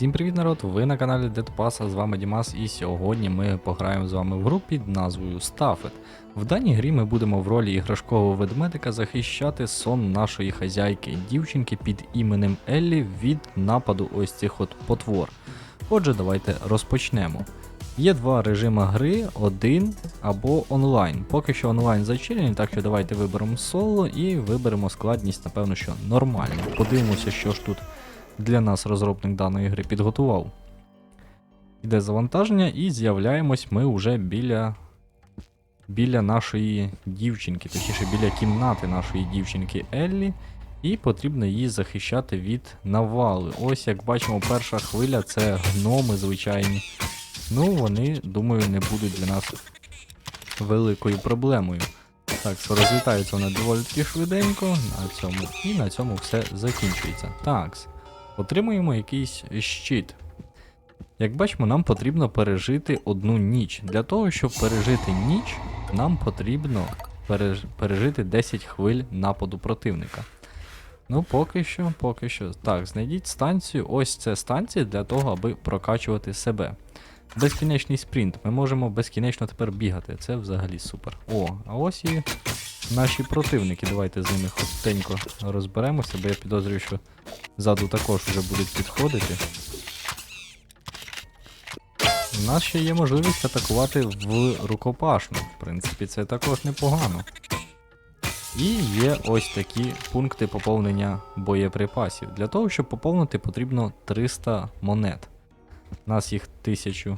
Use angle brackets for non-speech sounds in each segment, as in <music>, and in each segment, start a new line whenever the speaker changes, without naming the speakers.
Всім привіт, народ! Ви на каналі Дедпас, а з вами Дімас, і сьогодні ми пограємо з вами в гру під назвою Staffed. В даній грі ми будемо в ролі іграшкового ведмедика захищати сон нашої хазяйки, дівчинки під іменем Еллі від нападу ось цих от потвор. Отже, давайте розпочнемо. Є два режими гри, один або онлайн. Поки що онлайн зачинений, так що давайте виберемо соло і виберемо складність, напевно, що нормально. Подивимося, що ж тут для нас розробник даної гри підготував. Іде завантаження, і з'являємось ми вже біля біля нашої дівчинки, точніше біля кімнати нашої дівчинки Еллі, і потрібно її захищати від навали. Ось як бачимо, перша хвиля це гноми звичайні. Ну, вони, думаю, не будуть для нас великою проблемою. Так, що розлітаються вони доволі таки швиденько на цьому, і на цьому все закінчується. Такс. Отримуємо якийсь щит. Як бачимо, нам потрібно пережити одну ніч. Для того, щоб пережити ніч, нам потрібно переж- пережити 10 хвиль нападу противника. Ну, поки що, поки що. Так, знайдіть станцію. Ось це станція для того, аби прокачувати себе. Безкінечний спринт. Ми можемо безкінечно тепер бігати. Це взагалі супер. О, а ось і наші противники. Давайте з ними хотенько розберемося, бо я підозрюю, що ззаду також вже будуть підходити. У нас ще є можливість атакувати в рукопашну. В принципі, це також непогано. І є ось такі пункти поповнення боєприпасів. Для того, щоб поповнити, потрібно 300 монет. У нас їх 1000.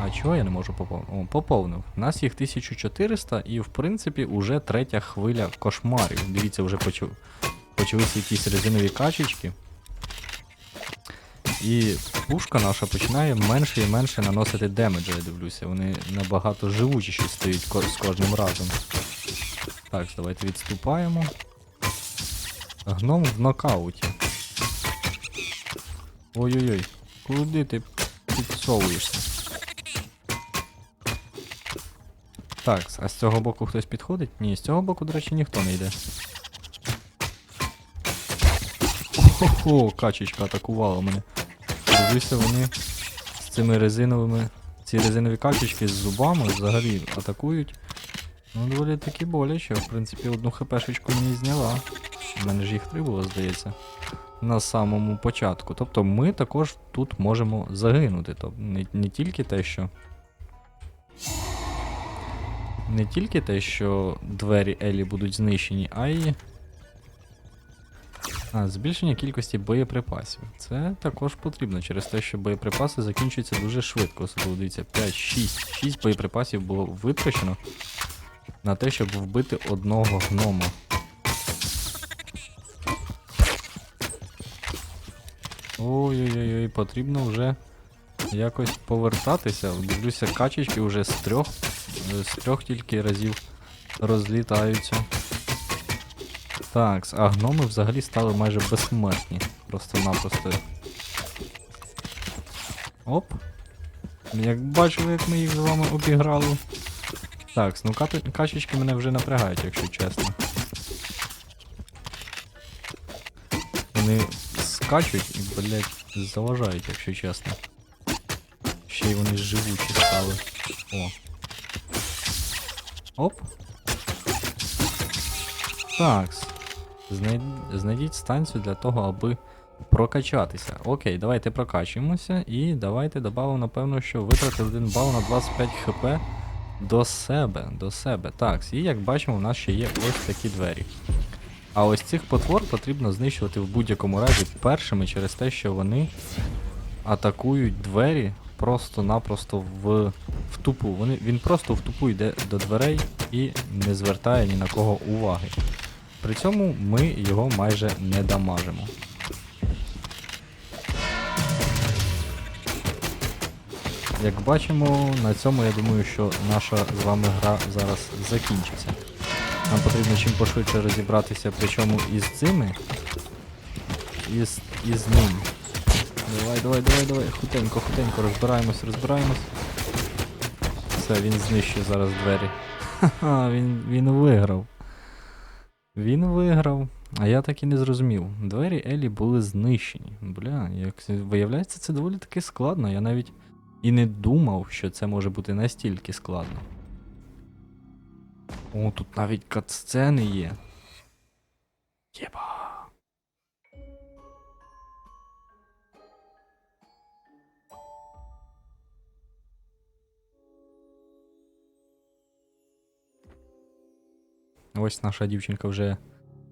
А чого я не можу поповнити? О, поповнив. У нас їх 1400 і, в принципі, уже третя хвиля кошмарів. Дивіться, вже почу... почалися якісь резинові качечки. І пушка наша починає менше і менше наносити демеджа, я дивлюся. Вони набагато живучіші стають ко- з кожним разом. Так, давайте відступаємо. Гном в нокауті. Ой-ой-ой, куди ти підсовуєшся? Так, а з цього боку хтось підходить? Ні, з цього боку, до речі, ніхто не йде. Охо, качечка атакувала мене. Дивлюся, вони з цими резиновими. Ці резинові качечки з зубами взагалі атакують. Ну, доволі таки боляче. В принципі, одну хпшечку мені зняла. У мене ж їх три було, здається. На самому початку. Тобто ми також тут можемо загинути. Тобто не, не тільки те, що. Не тільки те, що двері Елі будуть знищені, а й а, збільшення кількості боєприпасів. Це також потрібно через те, що боєприпаси закінчуються дуже швидко. Особливо дивіться, 5, 6, 6 боєприпасів було витрачено на те, щоб вбити одного гнома. Ой-ой-ой, потрібно вже якось повертатися. Дивлюся, качечки вже з трьох, з трьох тільки разів розлітаються. Так, а гноми взагалі стали майже безсмертні. Просто-напросто. Оп. Як бачили, як ми їх з вами обіграли. Так, ну качечки мене вже напрягають, якщо чесно. Вони скачуть і, блядь, заважають, якщо чесно. Ще й вони живучі стали. О. Оп. Такс. Знай... Знайдіть станцію для того, аби прокачатися. Окей, давайте прокачуємося і давайте додамо, напевно, що витратити один бал на 25 хп до себе. До себе. Так, і як бачимо, у нас ще є ось такі двері. А ось цих потвор потрібно знищувати в будь-якому разі першими через те, що вони атакують двері просто-напросто в, в тупу. Вони, він просто в тупу йде до дверей і не звертає ні на кого уваги. При цьому ми його майже не дамажимо. Як бачимо, на цьому я думаю, що наша з вами гра зараз закінчиться. Нам потрібно чим пошвидше розібратися, причому із цими, і з, і ним. Давай, давай, давай, давай, хутенько, хутенько, розбираємось, розбираємось. Все, він знищує зараз двері. Ха-ха, він, він виграв. Він виграв. А я так і не зрозумів. Двері Елі були знищені. Бля, як виявляється, це доволі таки складно. Я навіть і не думав, що це може бути настільки складно. О, тут навіть катсцени є. Єба. Ось наша дівчинка вже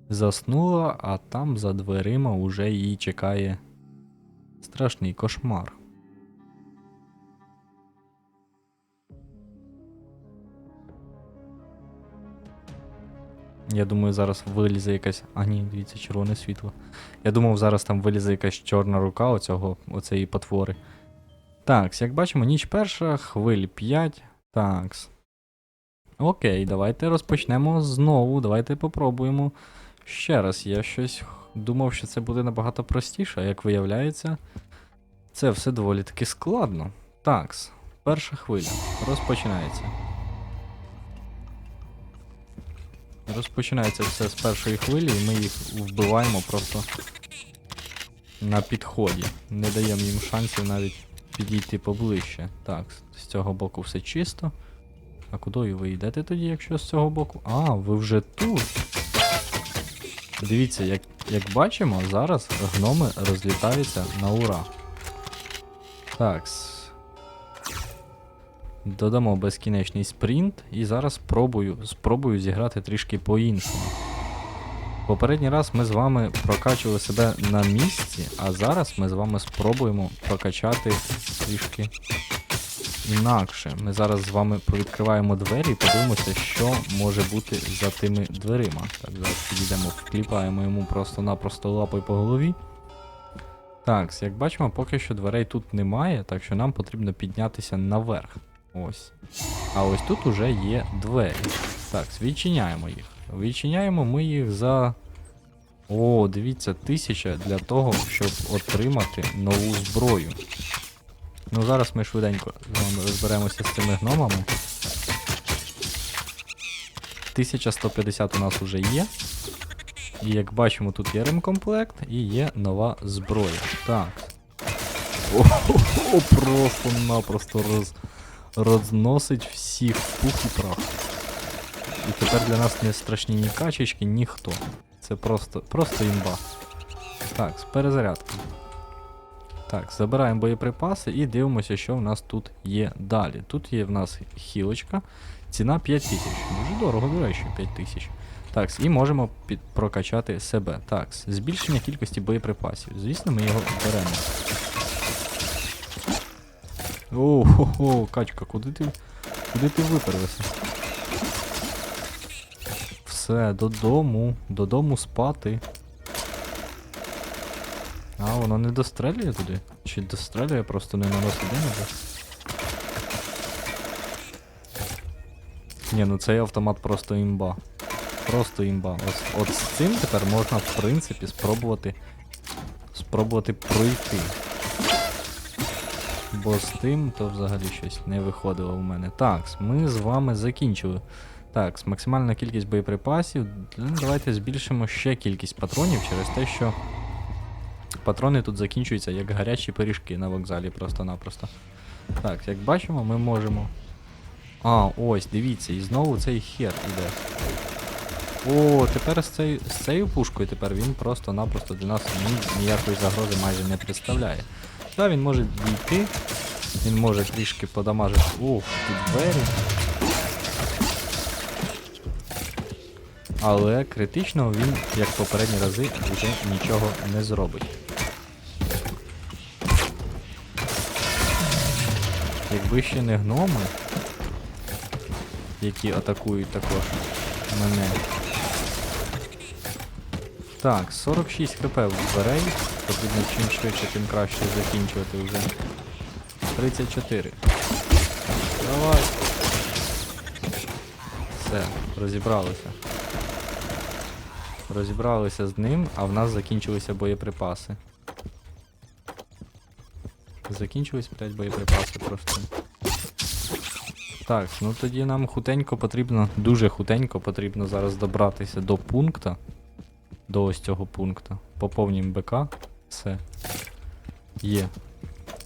заснула, а там за дверима уже її чекає страшний кошмар. Я думаю, зараз вилізе якась. А ні, дивіться, червоне світло. Я думав, зараз там вилізе якась чорна рука оцього, оцеї потвори. Так, як бачимо, ніч перша, хвиль 5. Такс. Окей, давайте розпочнемо знову. Давайте попробуємо. Ще раз, я щось думав, що це буде набагато простіше, а як виявляється, це все доволі таки складно. Такс, перша хвиля розпочинається. Розпочинається все з першої хвилі, і ми їх вбиваємо просто на підході. Не даємо їм шансів навіть підійти поближче. Так, з цього боку все чисто. А куди ви йдете тоді, якщо з цього боку? А, ви вже тут. Дивіться, як, як бачимо, зараз гноми розлітаються на ура. Так. Додамо безкінечний спринт і зараз спробую, спробую зіграти трішки по-іншому. Попередній раз ми з вами прокачували себе на місці, а зараз ми з вами спробуємо прокачати трішки інакше. Ми зараз з вами провідкриваємо двері і подивимося, що може бути за тими дверима. Так, зараз підійдемо, вкліпаємо йому просто-напросто лапою по голові. Так, як бачимо, поки що дверей тут немає, так що нам потрібно піднятися наверх. Ось. А ось тут уже є двері. Так, відчиняємо їх. Відчиняємо ми їх за. О, дивіться, тисяча для того, щоб отримати нову зброю. Ну зараз ми швиденько з вами розберемося з цими гномами. 1150 у нас вже є. І як бачимо, тут є ремкомплект і є нова зброя. Так. О, просто-напросто роз, розносить всіх пух і прах. І тепер для нас не страшні ні качечки, ніхто. Це просто, просто імба. Так, з перезарядки. Так, забираємо боєприпаси і дивимося, що в нас тут є далі. Тут є в нас хілочка. Ціна 5000. Дуже дорого, до речі, 5000. Так, і можемо під... прокачати себе. Так, збільшення кількості боєприпасів. Звісно, ми його беремо. О, хо, хо качка, куди ти. Куди ти виперлася? Все, додому. Додому спати. А, воно не дострелює туди? Чи дострелює, просто не наносить демеджа? Ні, ну цей автомат просто імба. Просто імба. Ось, от з цим тепер можна, в принципі, спробувати. Спробувати пройти. Бо з тим то взагалі щось не виходило у мене. Так, ми з вами закінчили. Так, максимальна кількість боєприпасів. Давайте збільшимо ще кількість патронів через те, що патрони тут закінчуються як гарячі пиріжки на вокзалі просто-напросто. Так, як бачимо, ми можемо. А, ось, дивіться, і знову цей хер іде. О, тепер з, цей, з цією пушкою тепер він просто-напросто для нас ні, ніякої загрози майже не представляє. Та він може дійти, він може трішки подамажити. Ух, тут двері. Але критично він, як попередні рази, вже нічого не зробить. Якби ще не гноми, які атакують також мене. Так, 46 хп в дверей. Потрібно чим швидше, тим краще закінчувати вже. 34. Давай. Все, розібралися. Розібралися з ним, а в нас закінчилися боєприпаси. Закінчились, блядь, боєприпаси просто. Так, ну тоді нам хутенько потрібно, дуже хутенько потрібно зараз добратися до пункта, до ось цього пункту. Поповнюємо БК. Все. Є.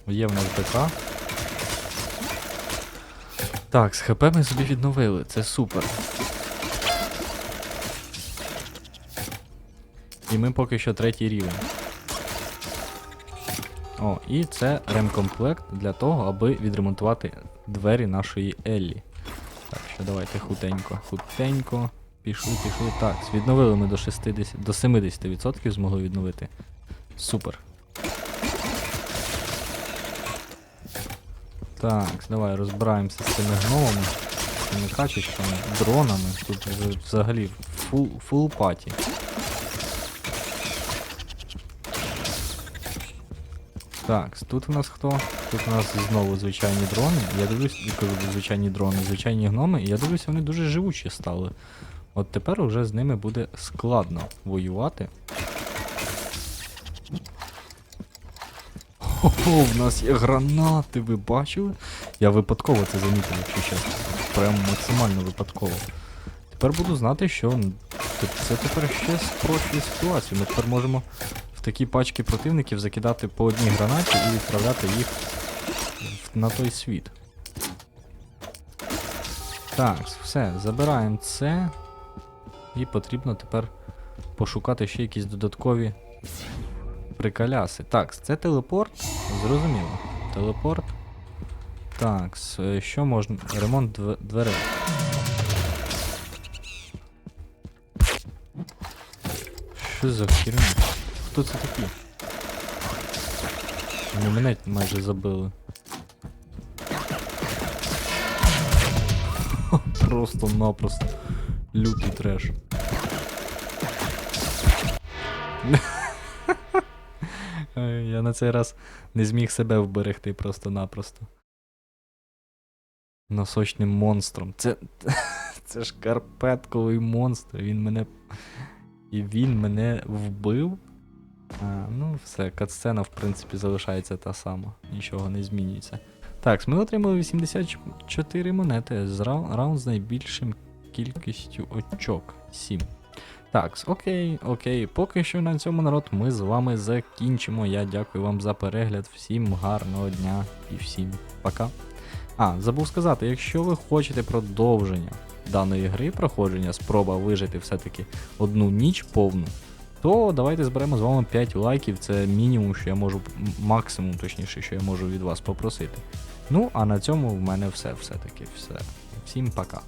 Є в нас БК. Так, з ХП ми собі відновили, це супер. І ми поки що третій рівень. О, і це ремкомплект для того, аби відремонтувати двері нашої Еллі. Так, що давайте хутенько, хутенько. Пішли, пішли. Так, відновили ми до 60, до 70% змогли відновити. Супер. Так, давай розбираємося з цими гномами, цими качечками, дронами. Тут взагалі фул, фул паті. Так, тут у нас хто? Тут у нас знову звичайні дрони. Я дивлюсь, звичайні дрони, звичайні гноми, і я дивлюся, вони дуже живучі стали. От тепер уже з ними буде складно воювати. Хо-хо, в нас є гранати, ви бачили? Я випадково це замітив, якщо чесно. Прям максимально випадково. Тепер буду знати, що це тепер ще спрощує ситуацію. Ми тепер можемо такі пачки противників закидати по одній гранаті і відправляти їх на той світ. Так, все, забираємо це. І потрібно тепер пошукати ще якісь додаткові приколяси. Так, це телепорт. Зрозуміло. Телепорт. Так, е, що можна. Ремонт дв- дверей. Що за херня? Хто це такі? Вони мене майже забили. <laughs> Просто-напросто. Лютий треш. <laughs> Я на цей раз не зміг себе вберегти просто-напросто. Носочним монстром. Це. <laughs> Це ж карпетковий монстр. Він мене. І він мене вбив. А, ну, все, катсцена, в принципі, залишається та сама. Нічого не змінюється. Так, ми отримали 84 монети з рау- раунд з найбільшим кількістю очок. 7. Так, окей, окей. Поки що на цьому народ ми з вами закінчимо. Я дякую вам за перегляд. Всім гарного дня і всім пока. А, забув сказати, якщо ви хочете продовження даної гри, проходження, спроба вижити все-таки одну ніч повну, то давайте зберемо з вами 5 лайків. Це мінімум, що я можу, максимум, точніше, що я можу від вас попросити. Ну, а на цьому в мене все все-таки все. Всім пока.